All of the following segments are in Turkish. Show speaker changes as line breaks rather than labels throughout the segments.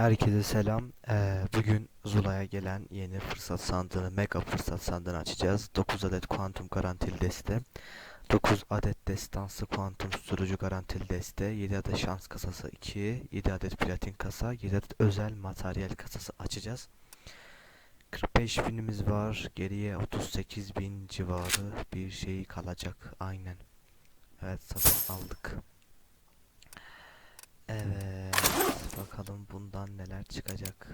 Herkese selam. Ee, bugün Zula'ya gelen yeni fırsat sandığını, mega fırsat sandığını açacağız. 9 adet kuantum garantili deste, 9 adet destansı kuantum susturucu garantili deste, 7 adet şans kasası 2, 7 adet platin kasa, 7 adet özel materyal kasası açacağız. 45 binimiz var. Geriye 38 bin civarı bir şey kalacak. Aynen. Evet satın aldık. Evet. Bakalım bundan neler çıkacak.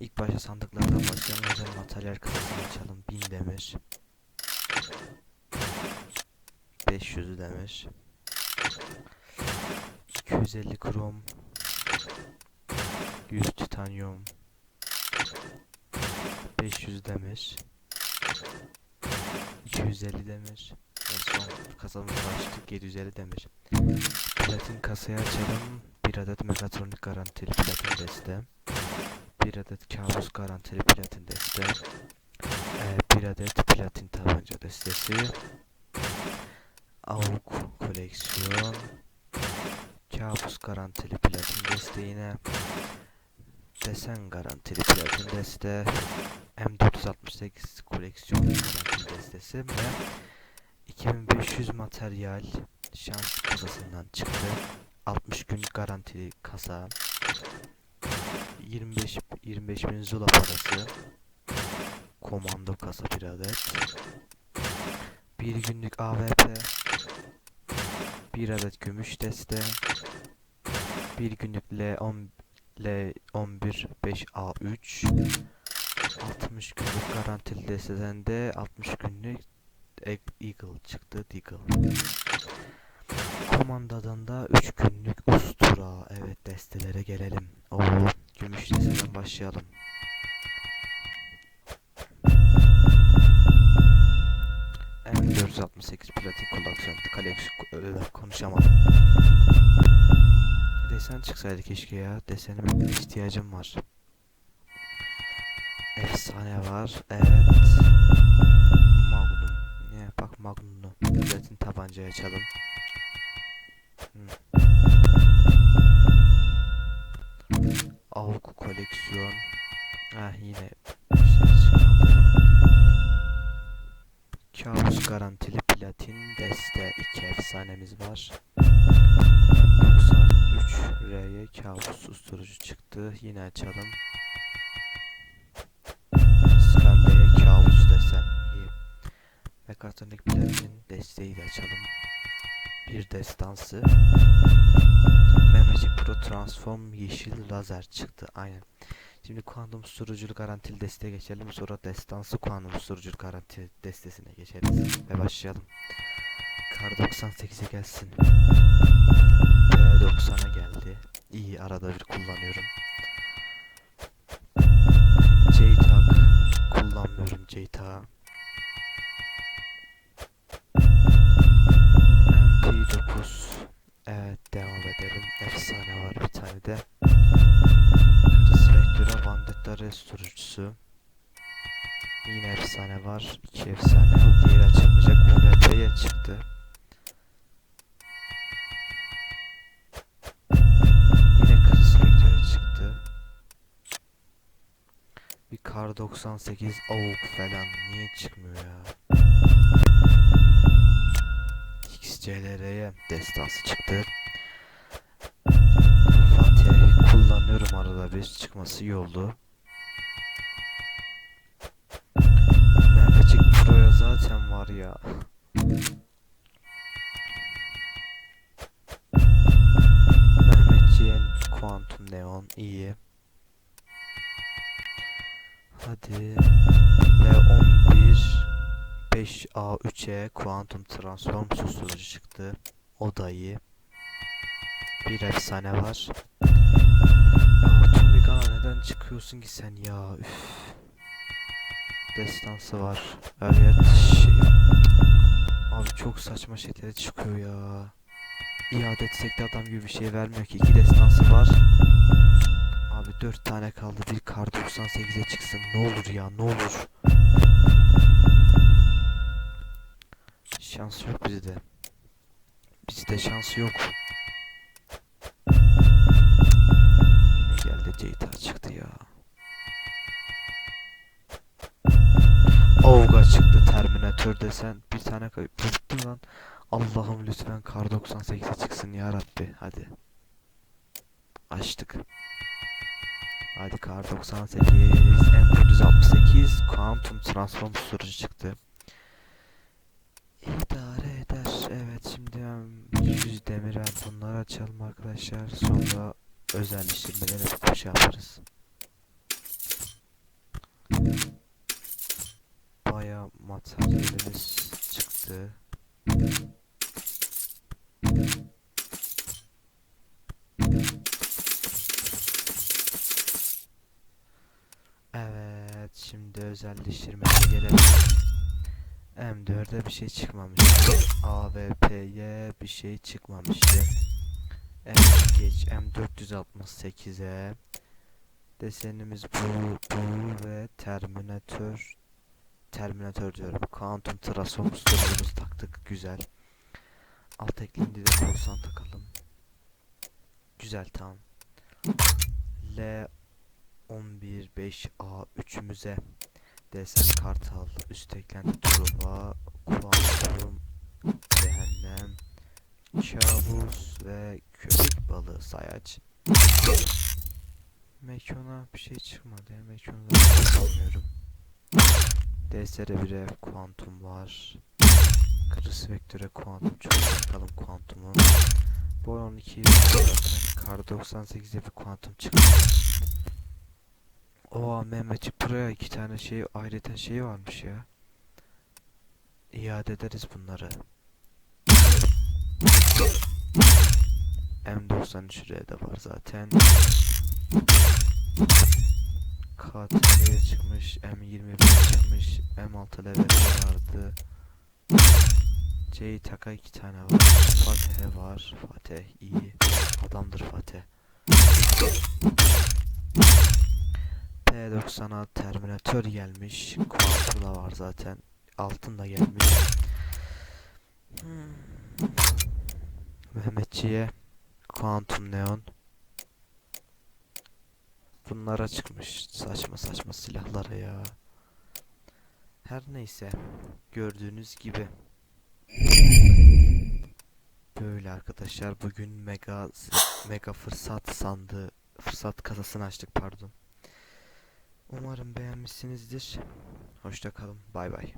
İlk başta sandıklardan başlayalım. Özel materyal kasasını açalım. 1000 demir. 500 demir. 250 krom. 100 titanyum. 500 demir. 250 demir. Ve son kasamızı açtık 750 demir. Platin kasayı açalım. Bir adet Megatronic garantili platin deste. Bir adet kabus garantili platin deste. Ee, bir adet platin tabanca destesi. AUK koleksiyon. Kabus garantili platin deste yine. Desen garantili platin deste. M468 koleksiyon garantili destesi ve 2500 materyal şans kasasından çıktı. 60 gün garantili kasa. 25 25 bin zula parası. Komando kasa bir adet. Bir günlük AWP. Bir adet gümüş deste. Bir günlük L10 L11 5A3. 60 günlük garantili desteden de 60 günlük Eagle çıktı Deagle. Komandadan da 3 günlük ustura. Evet destelere gelelim. Oo, gümüş desteden başlayalım. M468 platin koleksiyon koleksiyon konuşamadım. Desen çıksaydı keşke ya. Desenime ihtiyacım var. Efsane var. Evet. Magnum. Ne bak Magnum'u. Platin tabancayı açalım. AUK koleksiyon. Ah yine. Kabus garantili platin deste 2 efsanemiz var. 93 R'ye kabus susturucu çıktı. Yine açalım. Scarlet'e kabus desem iyi. Mekatronik platin desteği de açalım. Bir destansı. Memecik Pro Transform yeşil lazer çıktı. Aynen. Şimdi kuantum susturuculuk garantili desteğe geçelim. Sonra destansı kuantum susturuculuk garantili destesine geçeriz. Ve başlayalım. Kar 98'e gelsin. B90'a geldi. İyi arada bir kullanıyorum. JTAG kullanmıyorum JTAG. Efsane var. İki efsane. O diğeri açılmayacak. UMP'ye çıktı. Yine Chris Vector'a çıktı. Bir Kar 98 AUK falan niye çıkmıyor ya? XCLR'ye destansı çıktı. Fatih kullanıyorum arada bir çıkması iyi oldu. Var ya. Mehmetçiğin Quantum Neon iyi. Hadi. L11 5A3'e Quantum Transform susturucu çıktı. O da iyi. Bir efsane var. Ya Tomigana neden çıkıyorsun ki sen ya? Üf. Destansı var. Evet şey. Abi çok saçma şeylere çıkıyor ya. İade etsek de adam gibi bir şey vermiyor ki. İki destansı var. Abi dört tane kaldı. Bir kar 98'e çıksın. Ne olur ya ne olur. Şans yok bizde. Bizde şans yok. Terminator desen bir tane kayıp lan. Allah'ım lütfen kar 98'e çıksın ya Rabbi. Hadi. Açtık. Hadi kar 98 M468 Quantum Transform sürücü çıktı. İdare eder. Evet şimdi ben 100 demir bunları açalım arkadaşlar. Sonra özelleştirmeleri bir şey. Baya materyalimiz çıktı. Evet, şimdi özelleştirmeye gelelim. M4'e bir şey çıkmamıştı. AWP'ye bir şey çıkmamıştı. M geç M468'e desenimiz bu, bu ve Terminator Terminator diyorum. Quantum Transform stüdyomuzu taktık. Güzel. Alt eklinde de korsan takalım. Güzel tamam. L 115A 3'ümüze desen kartal üst eklenti truva kuantum cehennem kabus ve köpek balığı sayaç Mekona bir şey çıkmadı ya Mekon'da kullanmıyorum DSR 1'e kuantum var Kırıs vektöre kuantum çok bakalım kuantumu Boy 12 zaten kar 98'e bir kuantum çıktı Oha Mehmetçik buraya iki tane şey ayrıten şey varmış ya. İade ederiz bunları. M93 şuraya da var zaten. KT'ye çıkmış, M21 çıkmış, M6 level vardı. C taka iki tane var. Fatih var. Fatih iyi. Adamdır Fatih. P90'a Terminator gelmiş. Quantum da var zaten. Altın da gelmiş. Hmm. Mehmetçiğe Quantum Neon. Bunlara çıkmış. Saçma saçma silahlara ya. Her neyse. Gördüğünüz gibi. Böyle arkadaşlar bugün mega mega fırsat sandığı fırsat kasasını açtık pardon. Umarım beğenmişsinizdir. Hoşça kalın. Bay bay.